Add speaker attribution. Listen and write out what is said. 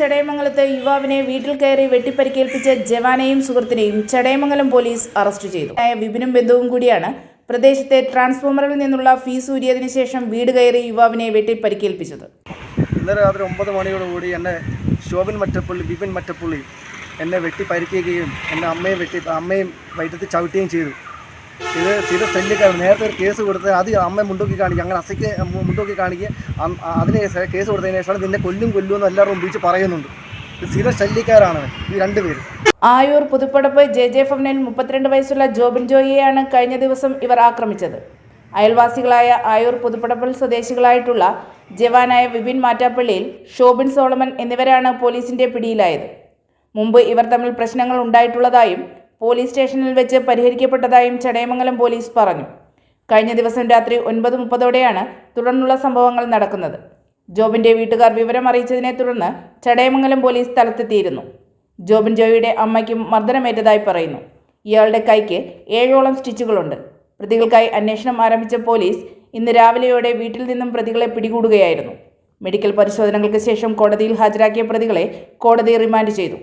Speaker 1: ചടയമംഗലത്ത് യുവാവിനെ വീട്ടിൽ കയറി വെട്ടിപ്പരിക്കേൽപ്പിച്ച ജവാനെയും സുഹൃത്തിനെയും ചടയമംഗലം പോലീസ് അറസ്റ്റ് ചെയ്തു. വിപിനും ബന്ധുവും കൂടിയാണ്. പ്രദേശത്തെ ട്രാൻസ്ഫോമറിൽ നിന്നുള്ള ഫീസ് ഊരിയതിനു ശേഷം വീട് കയറി യുവാവിനെ വെട്ടിപ്പരിക്കേൽപ്പിച്ചത്.
Speaker 2: ഇന്നലെ രാത്രി ഒമ്പത് മണിയോടുകൂടി എന്നെ ശോഭൻ മറ്റപ്പള്ളി ബിപിൻ മറ്റപ്പള്ളി എന്നെ വെട്ടി പരിക്കുകയും എന്നെ അമ്മയും വെട്ടി അമ്മയും വൈദ്യുതി ചവിട്ടുകയും ചെയ്തു. ഇത് സ്ഥിര ശല്യക്കാരൻ നേരത്തെ ഒരു കേസ് കൊടുത്ത് അത് അമ്മ മുണ്ടോക്കി കാണിക്കുക. അങ്ങനെ അസയ്ക്ക് മുണ്ടോക്കി കാണിക്കുക. അതിന് കേസ് കൊടുത്തതിന് ശേഷം നിന്നെ കൊല്ലും കൊല്ലും എന്ന് എല്ലാവരും ഉപയോഗിച്ച് പറയുന്നുണ്ട്. ഇത് സ്ഥിര ശല്യക്കാരാണ് ഈ രണ്ടുപേരും
Speaker 1: ആയൂർ പുതുപ്പടപ്പ് ജെ ജെ ഭവനിൽ മുപ്പത്തിരണ്ട് വയസ്സുള്ള ജോബിൻ ജോയിയെയാണ് കഴിഞ്ഞ ദിവസം ഇവർ ആക്രമിച്ചത്. അയൽവാസികളായ ആയൂർ പുതുപ്പടപ്പിൽ സ്വദേശികളായിട്ടുള്ള ജവാനായ വിപിൻ മാറ്റാപ്പള്ളിയിൽ ഷോബിൻ സോളമൻ എന്നിവരാണ് പോലീസിന്റെ പിടിയിലായത്. മുമ്പ് ഇവർ തമ്മിൽ പ്രശ്നങ്ങൾ ഉണ്ടായിട്ടുള്ളതായും പോലീസ് സ്റ്റേഷനിൽ വെച്ച് പരിഹരിക്കപ്പെട്ടതായും ചടയമംഗലം പോലീസ് പറഞ്ഞു. കഴിഞ്ഞ ദിവസം രാത്രി ഒൻപത് മുപ്പതോടെയാണ് തുടർന്നുള്ള സംഭവങ്ങൾ നടക്കുന്നത്. ജോബിന്റെ വീട്ടുകാർ വിവരം അറിയിച്ചതിനെ തുടർന്ന് ചടയമംഗലം പോലീസ് സ്ഥലത്തെത്തിയിരുന്നു. ജോബിൻ ജോയിയുടെ അമ്മയ്ക്കും മർദ്ദനമേറ്റതായി പറയുന്നു. ഇയാളുടെ കൈക്ക് ഏഴോളം സ്റ്റിച്ചുകളുണ്ട്. പ്രതികൾക്കായി അന്വേഷണം ആരംഭിച്ച പോലീസ് ഇന്ന് രാവിലെയോടെ വീട്ടിൽ നിന്നും പ്രതികളെ പിടികൂടുകയായിരുന്നു. മെഡിക്കൽ പരിശോധനകൾക്ക് ശേഷം കോടതിയിൽ ഹാജരാക്കിയ പ്രതികളെ കോടതി റിമാൻഡ് ചെയ്തു.